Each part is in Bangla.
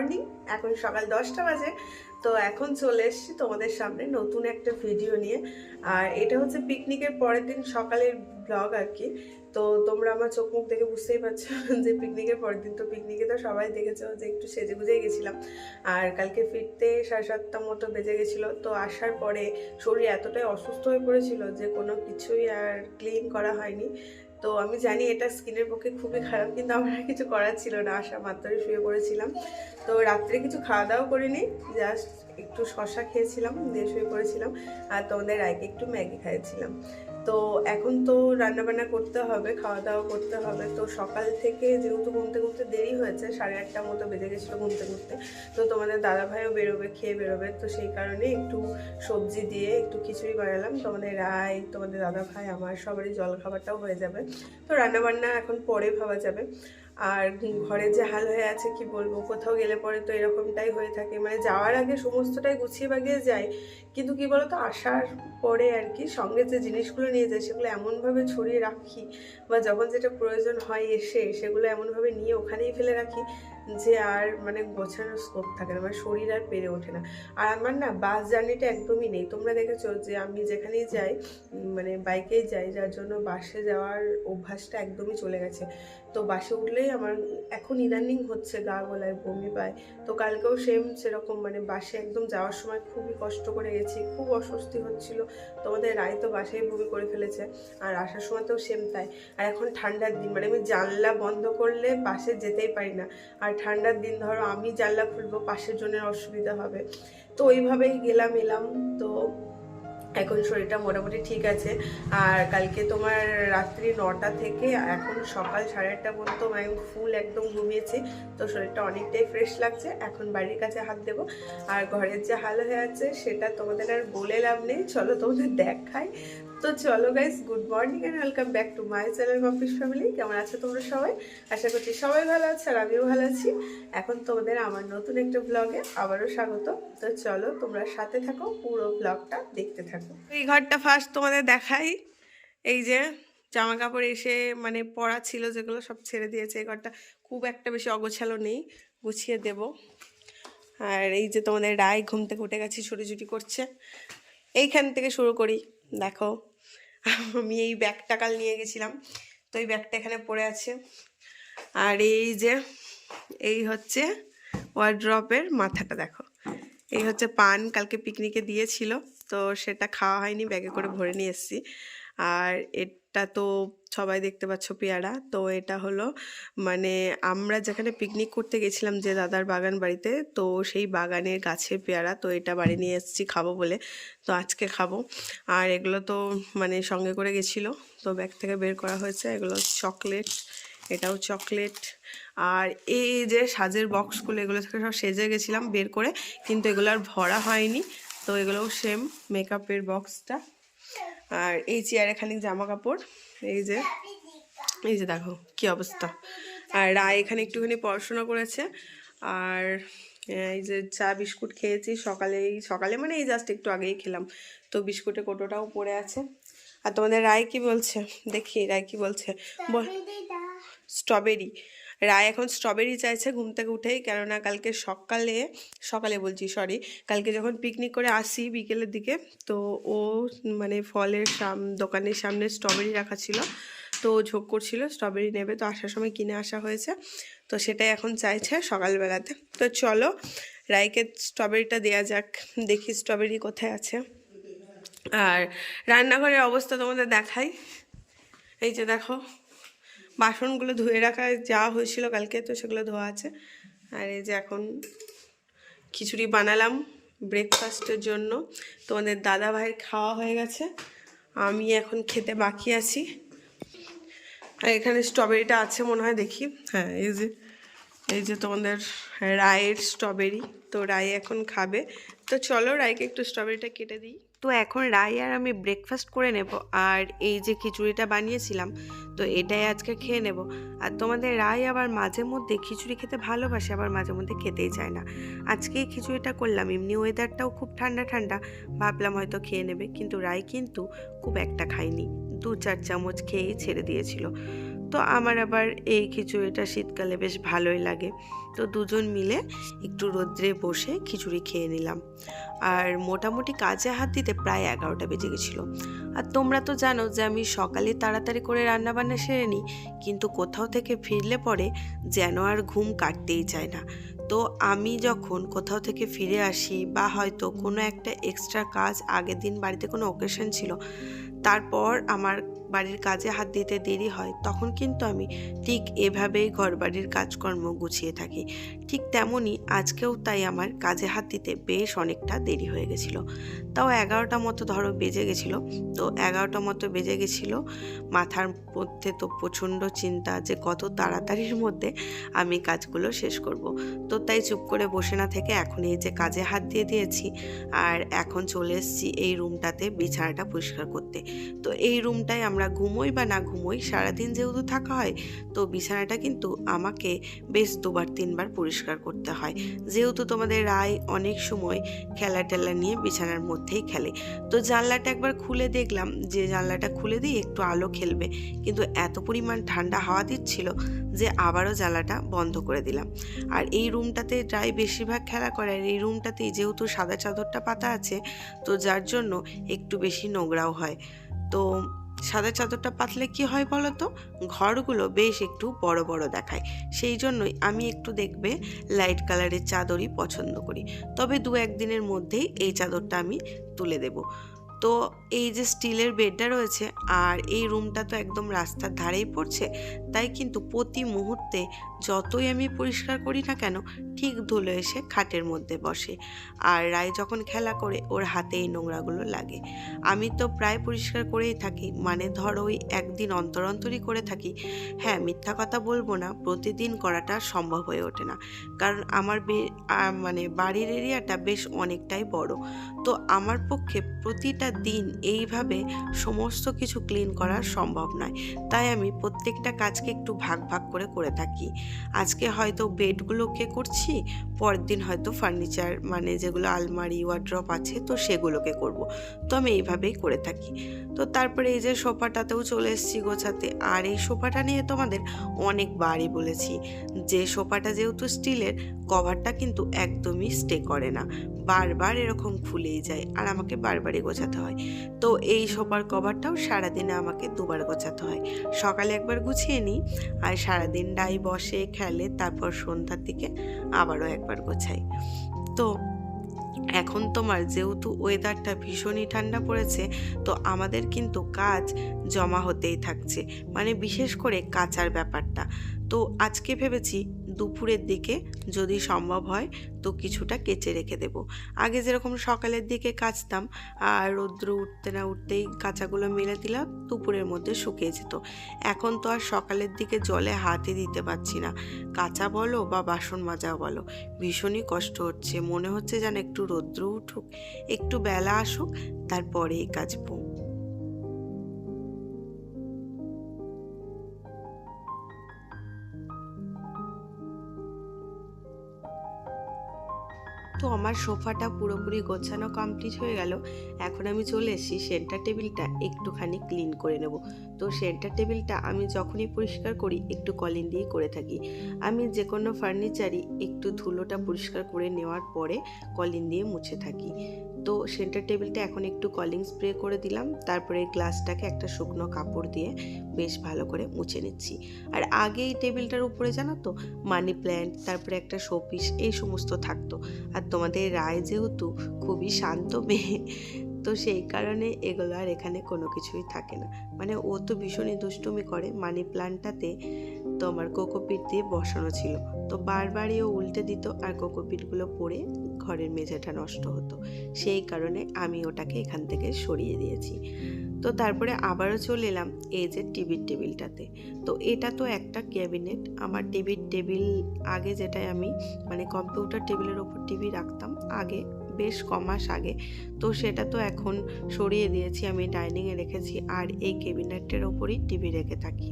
মর্নিং এখন সকাল দশটা বাজে, তো এখন চলে এসেছি তোমাদের সামনে নতুন একটা ভিডিও নিয়ে। আর এটা হচ্ছে পিকনিকের পরের দিন সকালের ব্লগ আর কি। তো তোমরা আমার চোখ মুখ দেখে বুঝতেই পারছ যে পিকনিকের পরের দিন, তো পিকনিকে তো সবাই দেখেছ যে একটু সেজে গুজেই গেছিলাম। আর কালকে ফিরতে সাড়ে সাতটা মতো বেজে গেছিল, তো আসার পরে শরীর এতটাই অসুস্থ হয়ে পড়েছিল যে কোনো কিছুই আর ক্লিন করা হয়নি। তো আমি জানি এটা স্কিনের পক্ষে খুবই খারাপ, কিন্তু আমার কিছু করার ছিল না আসা মাত্রই শুয়ে পড়েছিলাম। তো রাত্রে কিছু খাওয়া দাওয়া করিনি জাস্ট একটু শশা খেয়েছিলাম, দিয়ে শুয়ে পড়েছিলাম, আর তোমাদের রায়কে একটু ম্যাগি খাইয়েছিলাম। তো এখন তো রান্নাবান্না করতে হবে খাওয়া দাওয়া করতে হবে। তো সকাল থেকে যেহেতু ঘুমতে ঘুমতে দেরি হয়েছে, সাড়ে আটটার মতো বেজে গেছিল ঘুমতে ঘুরতে, তো তোমাদের দাদাভাইও বেরোবে, খেয়ে বেরোবে। তো সেই কারণে একটু সবজি দিয়ে একটু খিচুড়ি বানালাম। তোমাদের রায় তোমাদের দাদা ভাই আমার সবারই জল খাবারটাও হয়ে যাবে। তো রান্নাবান্না এখন পরে ভাবা যাবে। আর ঘরে যে হাল হয়ে আছে কি বলব, কোথাও গেলে পরে তো এরকমটাই হয়ে থাকে। মানে যাওয়ার আগে সমস্তটাই গুছিয়ে বাগিয়ে যায় কিন্তু কি বলতো, আসার পরে আর কি সঙ্গে যে জিনিসগুলো নিয়ে যায় সেগুলো এমনভাবে ছড়িয়ে রাখি বা যখন যেটা প্রয়োজন হয় এসে সেগুলো এমনভাবে নিয়ে ওখানেই ফেলে রাখি যে আর মানে গোছানোর স্কোপ থাকে না মানে শরীর আর পেরে ওঠে না। আর আমার না বাস জার্নিটা একদমই নেই। তোমরা দেখেছ যে আমি যেখানেই যাই মানে বাইকেই যাই, যার জন্য বাসে যাওয়ার অভ্যাসটা একদমই চলে গেছে। তো বাসে উঠলেই আমার এখন ইদানিং হচ্ছে গা গলায় বমি পায়। তো কালকেও সেম সেরকম মানে বাসে একদম যাওয়ার সময় খুবই কষ্ট করে গেছি, খুব অস্বস্তি হচ্ছিল। তোমাদের রায় তো বাসায় বমি করে ফেলেছে আর আসার সময় তো সেম তাই। আর এখন ঠান্ডার দিন মানে আমি জানলা বন্ধ করলে বাসে যেতেই পারি না। আর ঠান্ডার দিন ধরো আমি জানলা খুলবো, পাশের জনের অসুবিধা হবে। তো ওইভাবেই গেলাম, এলাম। তো এখন শরীরটা মোটামুটি ঠিক আছে। আর কালকে তোমার রাত্রি নটা থেকে এখন সকাল সাড়ে আটটা পর্যন্ত আমি ফুল একদম ঘুমিয়েছি। তো শরীরটা অনেকটাই ফ্রেশ লাগছে। এখন বাড়ির কাছে হাত দেবো। আর ঘরের যে হাল হয়ে আছে সেটা তোমাদের আর বলে লাভ নেই। চলো তোমাদের দেখাই। তো চলো guys good morning and welcome back to my channel office family কেমন আছো তোমরা সবাই? আশা করছি সবাই ভালো আছে আর আমিও ভালো আছি। এখন তোমাদের আমার নতুন একটা ব্লগে আবারও স্বাগত। তো চলো তোমরা সাথে থাকো, পুরো ব্লগটা দেখতে থাকো। এই ঘরটা ফার্স্ট তোমাদের দেখাই। এই যে জামা কাপড় এসে মানে পরা ছিল যেগুলো সব ছেড়ে দিয়েছে এই ঘরটা। খুব একটা বেশি অগোছালো নেই, গুছিয়ে দেব। আর এই যে তোমাদের রায় ঘুম থেকে উঠে গেছি ছুটি করছে। এইখান থেকে শুরু করি, দেখো। আমি এই ব্যাগটা কাল নিয়ে গেছিলাম। তো এই ব্যাগটা এখানে পড়ে আছে। আর এই যে, এই হচ্ছে ওয়ার্ড্রপের মাথাটা, দেখো। এই হচ্ছে পান কালকে পিকনিকে দিয়েছিল, তো সেটা খাওয়া হয়নি, ব্যাগে করে ভরে নিয়ে এসেছি। আর এটা তো সবাই দেখতে পাচ্ছ পেয়ারা। তো এটা হলো মানে আমরা যেখানে পিকনিক করতে গেছিলাম যে দাদার বাগান বাড়িতে, তো সেই বাগানের গাছের পেয়ারা, তো এটা বাড়ি নিয়ে এসেছি খাব বলে, তো আজকে খাব। আর এগুলো তো মানে সঙ্গে করে গেছিল, তো ব্যাগ থেকে বের করা হয়েছে। এগুলো চকলেট এটাও চকলেট আর এই যে সাজের বক্সগুলো এগুলো থেকে সব সেজে গেছিলাম বের করে, কিন্তু এগুলো আর ভরা হয়নি। তো এগুলোও সেম মেকআপের বক্সটা আর এই চেয়ারে খানিক জামা কাপড় এই যে এই যে দেখো কি অবস্থা। আর রায় এখানে একটুখানি পড়াশোনা করেছে। আর এই যে চা বিস্কুট খেয়েছি সকালেই সকালে মানে এই জাস্ট একটু আগেই খেলাম। তো বিস্কুটে কোটোটাও পড়ে আছে। আর তোমাদের রায় কি বলছে? দেখি রায় কি বলছে? বল স্ট্রবেরি রায় এখন স্ট্রবেরি চাইছে ঘুম থেকে উঠেই। কেননা কালকে সকালে সকালে বলছি সরি কালকে যখন পিকনিক করে আসি বিকেলের দিকে, তো ও মানে ফলের সাম, দোকানের সামনে স্ট্রবেরি রাখা ছিল। তো ঝোঁক করছিল স্ট্রবেরি নেবে। তো আসার সময় কিনে আসা হয়েছে। তো সেটাই এখন চাইছে সকালবেলাতে। তো চলো, রায়কে স্ট্রবেরিটা দেওয়া যাক। দেখি স্ট্রবেরি কোথায় আছে। আর রান্নাঘরের অবস্থা তোমাদের দেখাই। এই যে দেখো বাসনগুলো ধুয়ে রাখা যা হয়েছিল কালকে, তো সেগুলো ধোয়া আছে। আর এই যে এখন খিচুড়ি বানালাম ব্রেকফাস্টের জন্য। তোমাদের দাদা ভাইয়ের খাওয়া হয়ে গেছে। আমি এখন খেতে বাকি আছি। আর এখানে স্ট্রবেরিটা আছে মনে হয়, দেখি। হ্যাঁ এই যে এই যে তোমাদের রায়ের স্ট্রবেরি তো রায় এখন খাবে। তো চলো রায়কে একটু স্ট্রবেরিটা কেটে দিই। তো এখন রায় আর আমি ব্রেকফাস্ট করে নেব। আর এই যে খিচুড়িটা বানিয়েছিলাম, তো এটাই আজকে খেয়ে নেব। আর তোমাদের রায় আবার মাঝে মধ্যে খিচুড়ি খেতে ভালোবাসে, আবার মাঝে মধ্যে খেতেই চায় না। আজকে এই খিচুড়িটা করলাম, এমনি ওয়েদারটাও খুব ঠান্ডা ঠান্ডা, ভাবলাম হয়তো খেয়ে নেবে। কিন্তু রায় কিন্তু খুব একটা খায়নি। দু চার চামচ খেয়েই ছেড়ে দিয়েছিল। তো আমার আবার এই খিচুড়িটা শীতকালে বেশ ভালোই লাগে। তো দুজন মিলে একটু রোদ্রে বসে খিচুড়ি খেয়ে নিলাম। আর মোটামুটি কাজে হাত দিতে প্রায় এগারোটা বেজে গেছিল। আর তোমরা তো জানো যে আমি সকালে তাড়াতাড়ি করে রান্নাবান্না সেরে নিই, কিন্তু কোথাও থেকে ফিরলে পরে যেন আর ঘুম কাটতেই চায় না। তো আমি যখন কোথাও থেকে ফিরে আসি বা হয়তো কোনো একটা এক্সট্রা কাজ আগের দিন বাড়িতে কোনো অকেশন ছিল তারপর আমার বাড়ির কাজে হাত দিতে দেরি হয়, তখন কিন্তু আমি ঠিক এভাবেই ঘর বাড়ির কাজকর্ম গুছিয়ে থাকি। ঠিক তেমনই আজকেও তাই আমার কাজে হাত দিতে বেশ অনেকটা দেরি হয়ে গেছিল। তাও এগারোটা মতো ধরো বেজে গেছিল। তো এগারোটা মতো বেজে গেছিল, মাথার মধ্যে তো প্রচণ্ড চিন্তা যে কত তাড়াতাড়ির মধ্যে আমি কাজগুলো শেষ করব। তো তাই চুপ করে বসে না থেকে এখন এই যে কাজে হাত দিয়ে দিয়েছি, আর এখন চলে এসেছি এই রুমটাতে বিছানাটা পরিষ্কার করতে। তো এই রুমটায় আমরা ঘুমোই বা না ঘুমোই, সারাদিন যেহেতু থাকা হয়, তো বিছানাটা কিন্তু আমাকে বেশ দুবার, তিনবার পরিষ্কার করতে হয়। যেহেতু তোমাদের রায় অনেক সময় খেলা টেলা নিয়ে বিছানার মধ্যেই খেলে। তো জানলাটা একবার খুলে দেখলাম যে জানলাটা খুলে দিয়ে একটু আলো খেলবে। কিন্তু এত পরিমাণ ঠান্ডা হাওয়া দিচ্ছিল যে আবারও জানলাটা বন্ধ করে দিলাম। আর এই রুমটাতে প্রায় বেশিরভাগ খেলা করে আর এই রুমটাতেই যেহেতু সাদা চাদরটা পাতা আছে, তো যার জন্য একটু বেশি নোংরাও হয়। তো সাদা চাদরটা পাতলে কি হয় বলো তো ঘরগুলো বেশ একটু বড় বড় দেখায়। সেই জন্যই আমি একটু দেখবে লাইট কালারের চাদরই পছন্দ করি। তবে দু একদিনের মধ্যেই এই চাদরটা আমি তুলে দেব। তো এই যে স্টিলের বেডটা রয়েছে আর এই রুমটা তো একদম রাস্তার ধারেই পড়ছে, তাই কিন্তু প্রতি মুহূর্তে যতই আমি পরিষ্কার করি না কেন, ঠিক ধুলো এসে খাটের মধ্যে বসে। আর রায় যখন খেলা করে, ওর হাতে এই নোংরাগুলো লাগে। আমি তো প্রায় পরিষ্কার করেই থাকি মানে ধরো ওই একদিন অন্তর অন্তরই করে থাকি। হ্যাঁ মিথ্যা কথা বলব না, প্রতিদিন করাটা সম্ভব হয়ে ওঠে না। কারণ আমার মানে বাড়ির এরিয়াটা বেশ অনেকটাই বড়। তো আমার পক্ষে প্রতিটা দিন এইভাবে সমস্ত কিছু ক্লিন করা সম্ভব নয়। তাই আমি প্রত্যেকটা কাজকে একটু ভাগ ভাগ করে করে থাকি। আজকে হয়তো বেডগুলোকে করছি, পরের দিন হয়তো ফার্নিচার মানে যেগুলো আলমারি ওয়ার্ড্রপ আছে, তো সেগুলোকে করব। তো আমি এইভাবেই করে থাকি। তো তারপরে এই যে সোফাটাতেও চলে এসেছি গোছাতে। আর এই সোফাটা নিয়ে তোমাদের অনেকবারই বলেছি, যে সোফাটা যেহেতু স্টিলের কভারটা কিন্তু একদমই স্টে করে না। বারবার এরকম খুলেই যায়। আর আমাকে বারবারই গোছাতে হয়। তো এই সোফার কভারটাও সারাদিনে আমাকে দুবার গোছাতে হয়। সকালে একবার গুছিয়ে নিই আর সারাদিন ডাই বসে, খেলে, তারপর সন্ধ্যার দিকে আবারও একবার গোছাই। তো এখন তোমার যেহেতু ওয়েদারটা ভীষণই ঠান্ডা পড়েছে, তো আমাদের কিন্তু কাজ জমা হতেই থাকছে। মানে বিশেষ করে কাচার ব্যাপারটা। তো আজকে ভেবেছি দুপুরের দিকে যদি সম্ভব হয় তো কিছুটা কেচে রেখে দেব। আগে যেরকম সকালের দিকে কাচতাম আর রৌদ্র উঠতে না উঠতেই কাঁচাগুলো মেলে দিলাম, দুপুরের মধ্যে শুকিয়ে যেত। এখন তো আর সকালের দিকে জলে হাতে দিতে পারছি না। কাঁচা বলো বা বাসন মাজা বলো, ভীষণই কষ্ট হচ্ছে। মনে হচ্ছে যেন একটু রৌদ্র উঠুক, একটু বেলা আসুক, তারপরেই কাচবো। তো আমার সোফাটা পুরোপুরি গোছানো কমপ্লিট হয়ে গেল। এখন আমি চলে এসেছি সেন্টার টেবিলটা একটুখানি ক্লিন করে নেব। তো সেন্টার টেবিলটা আমি যখনই পরিষ্কার করি, একটু কলিন দিয়ে করে থাকি। আমি যে কোনো ফার্নিচারই একটু ধুলোটা পরিষ্কার করে নেওয়ার পরে কলিন দিয়ে মুছে থাকি। তো সেন্টার টেবিলটা এখন একটু কলিং স্প্রে করে দিলাম। তারপরে গ্লাসটাকে একটা শুকনো কাপড় দিয়ে বেশ ভালো করে মুছে নিচ্ছি। আর আগে এই টেবিলটার উপরে জানো তো মানি প্ল্যান্ট তারপরে একটা শোপিস এই সমস্ত থাকতো। আর তোমাদের রায় যেহেতু খুবই শান্ত মেয়ে, তো সেই কারণে এগুলো আর এখানে কোনো কিছুই থাকে না। মানে ও তো ভীষণই দুষ্টুমি করে মানি প্ল্যান্টটাতে তোমার কোকোপিট দিয়ে বসানো ছিল। তো বারবারই ও উল্টে দিত আর কোকোপিটগুলো পড়ে ঘরের মেঝেটা নষ্ট হতো। সেই কারণে আমি ওটাকে এখান থেকে সরিয়ে দিয়েছি। তো তারপরে আবারও চলে এলাম এই যে টিভির টেবিলটাতে। তো এটা তো একটা ক্যাবিনেট। আমার টিভির টেবিল আগে যেটাই আমি মানে কম্পিউটার টেবিলের ওপর টিভি রাখতাম, আগে বেশ কমাস আগে। তো সেটা তো এখন সরিয়ে দিয়েছি, আমি ডাইনিংয়ে রেখেছি, আর এই ক্যাবিনেটের ওপরই টিভি রেখে থাকি।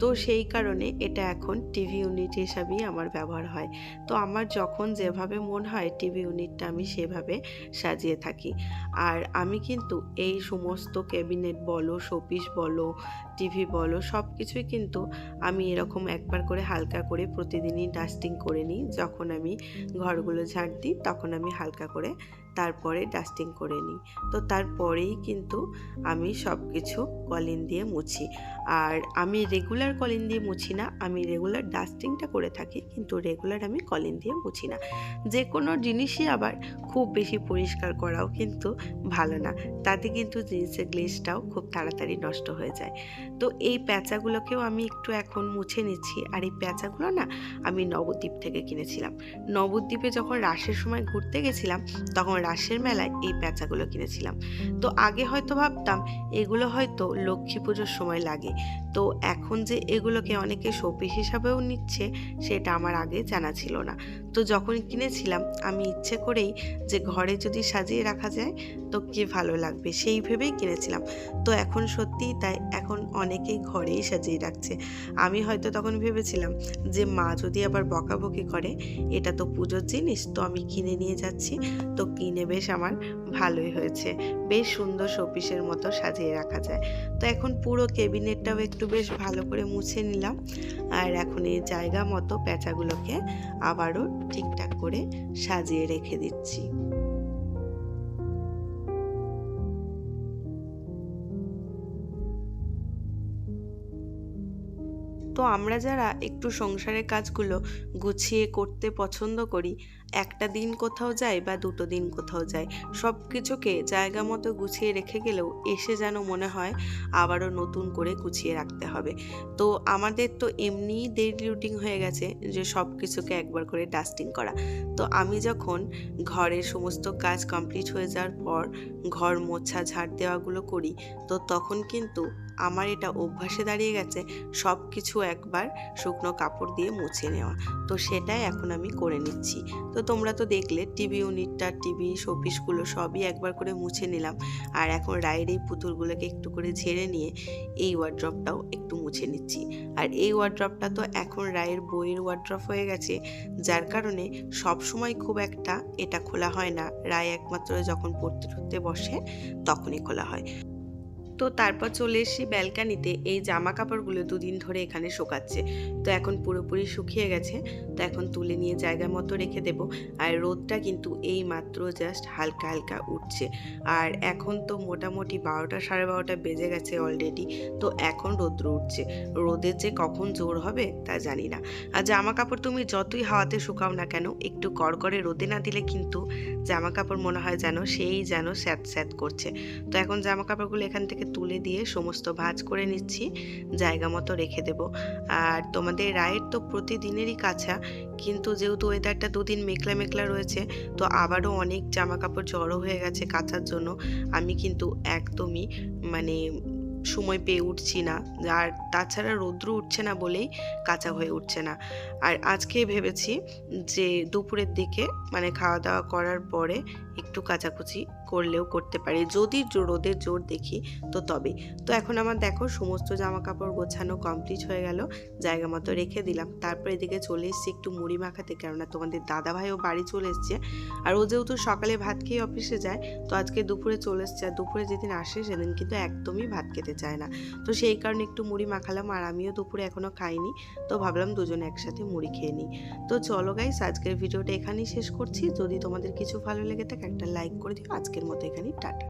তো সেই কারণে এটা এখন টিভি ইউনিট হিসাবেই আমার ব্যবহার হয়। তো আমার যখন যেভাবে মন হয় টিভি ইউনিটটা আমি সেভাবে সাজিয়ে থাকি। আর আমি কিন্তু এই সমস্ত ক্যাবিনেট বলো, শোপিস বলো, টিভি বলো সব কিছুই কিন্তু আমি এরকম একবার করে হালকা করে প্রতিদিনই ডাস্টিং করে নিই। যখন আমি ঘরগুলো ঝাড় দিই তখন আমি হালকা করে তারপরে ডাস্টিং করে নিই। তো তারপরেই কিন্তু আমি সব কিছু কলিন দিয়ে মুছি। আর আমি রেগুলার কলিন দিয়ে মুছি না, আমি রেগুলার ডাস্টিংটা করে থাকি, কিন্তু রেগুলার আমি কলিন দিয়ে মুছি না। যে কোনো জিনিসই আবার খুব বেশি পরিষ্কার করাও কিন্তু ভালো না। তাতে কিন্তু জিন্সের গ্লেজটাও খুব তাড়াতাড়ি নষ্ট হয়ে যায়। তো এই প্যাঁচাগুলোকেও আমি একটু এখন মুছে নিচ্ছি। আর এই প্যাঁচাগুলো না আমি নবদ্বীপ থেকে কিনেছিলাম। নবদ্বীপে যখন রাসের সময় ঘুরতে গেছিলাম, তখন রাসের মেলায় এই প্যাঁচাগুলো কিনেছিলাম। তো আগে হয়তো ভাবতাম, এগুলো হয়তো লক্ষ্মী পুজোর সময় লাগে। তো এখন যে এগুলোকে অনেকে শোপিস হিসাবেও নিচ্ছে, সেটা আমার আগে জানা ছিল না। তো যখন কিনেছিলাম, আমি ইচ্ছে করেই যে ঘরে যদি সাজিয়ে রাখা যায়, তো কি ভালো লাগবে সেই ভেবেই কিনেছিলাম। তো এখন সত্যিই তাই, এখন অনেকেই ঘরেই সাজিয়ে রাখছে। আমি হয়তো তখন ভেবেছিলাম যে মা যদি আবার বকাবকি করে, এটা তো পুজোর জিনিস, তো আমি কিনে নিয়ে যাচ্ছি। তো কিনে বেশ আমার ভালোই হয়েছে। বেশ সুন্দর শোপিসের মতো সাজিয়ে রাখা যায়। তো এখন পুরো কেবিনেটটাও একটু বেশ ভালো করে মুছে নিলাম। আর এখন এই জায়গা মতো প্যাঁচাগুলোকে আবারও ঠিকঠাক করে সাজিয়ে রেখে দিচ্ছি। তো আমরা যারা একটু সংসারের কাজগুলো গুছিয়ে করতে পছন্দ করি, একটা দিন কোথাও যাই বা দুটো দিন কোথাও যাই সব কিছুকে জায়গা মতো গুছিয়ে রেখে গেলেও এসে যেন মনে হয় আবারও নতুন করে গুছিয়ে রাখতে হবে। তো আমাদের তো এমনিই ডেইলি রুটিন হয়ে গেছে যে সব কিছুকে একবার করে ডাস্টিং করা। তো আমি যখন ঘরের সমস্ত কাজ কমপ্লিট হয়ে যাওয়ার পর, ঘর মোছা, ঝাড় দেওয়াগুলো করি, তো তখন কিন্তু আমার এটা অভ্যাসে দাঁড়িয়ে গেছে সব কিছু একবার শুকনো কাপড় দিয়ে মুছে নেওয়া। তো সেটাই এখন আমি করে নিচ্ছি। তো তোমরা তো দেখলে, টিভি ইউনিটটা, টিভি শোপিসগুলো সবই একবার করে মুছে নিলাম। আর এখন রায়ের এই পুতুলগুলোকে একটু করে ঝেড়ে নিয়ে এই ওয়ার্ড্রপটাও একটু মুছে নিচ্ছি। আর এই ওয়ার্ড্রপটা তো এখন রায়ের বইয়ের ওয়ার্ড্রপ হয়ে গেছে, যার কারণে সব সময় খুব একটা এটা খোলা হয় না। রায় একমাত্র যখন পড়তে টড়তে বসে, তখনই খোলা হয়। তো তারপর চলে এসেছি ব্যালকানিতে। এই জামা কাপড়গুলো দুদিন ধরে এখানে শুকাচ্ছে। তো এখন পুরোপুরি শুকিয়ে গেছে। তো এখন তুলে নিয়ে জায়গা মতো রেখে দেব। আর রোদটা কিন্তু এই মাত্র জাস্ট হালকা হালকা উঠছে। আর এখন তো মোটামুটি বারোটা সাড়ে বারোটা বেজে গেছে অলরেডি তো এখন রৌদ্র উঠছে। রোদের যে কখন জোর হবে তা জানি না। আর জামা কাপড় তুমি যতই হাওয়াতে শুকাও না কেন, একটু কড়কড়ে রোদে না দিলে কিন্তু জামা কাপড় মনে হয় যেন সেই যেন স্যাঁত স্যাঁত করছে। তো এখন জামা কাপড়গুলো এখান থেকে তুলে দিয়ে সমস্ত ভাঁজ করে নিচ্ছি, জায়গা মতো রেখে দেব। আর তোমাদের রায়ের তো প্রতিদিনেরই কাছা কিন্তু যেহেতু ওয়েদারটা দুদিন মেঘলা মেঘলা রয়েছে, তো আবারও অনেক জামা কাপড় জড়ো হয়ে গেছে কাচার জন্য। আমি কিন্তু একদমই মানে সময় পেয়ে উঠছি না। আর তাছাড়া রৌদ্র উঠছে না বলেই কাঁচা হয়ে উঠছে না। আর আজকে ভেবেছি যে দুপুরের দিকে মানে খাওয়া দাওয়া করার পরে একটু কাচাকুচি করলেও করতে পারি। যদি রোদের জোর দেখি, তো তবে। তো এখন আমার দেখো সমস্ত জামা কাপড় গোছানো কমপ্লিট হয়ে গেল, জায়গা মতো রেখে দিলাম। তারপর এদিকে চলে এসেছি একটু মুড়ি মাখাতে কেননা তোমাদের দাদা ভাইও বাড়ি চলে এসছে। আর ও যেহেতু সকালে ভাত খেয়ে অফিসে যায়, তো আজকে দুপুরে চলে এসছে। আর দুপুরে যেদিন আসে, সেদিন কিন্তু একদমই ভাত খেতে চায় না। তো সেই কারণে একটু মুড়ি মাখালাম, আর আমিও দুপুরে এখনও খাইনি। তো ভাবলাম দুজনে একসাথে মুড়ি খেয়ে নিই। তো চলো গাইস আজকের ভিডিওটা এখানেই শেষ করছি। যদি তোমাদের কিছু ভালো লেগে থাকে, একটা লাইক করে দিও। মতো এখানেই টাটা।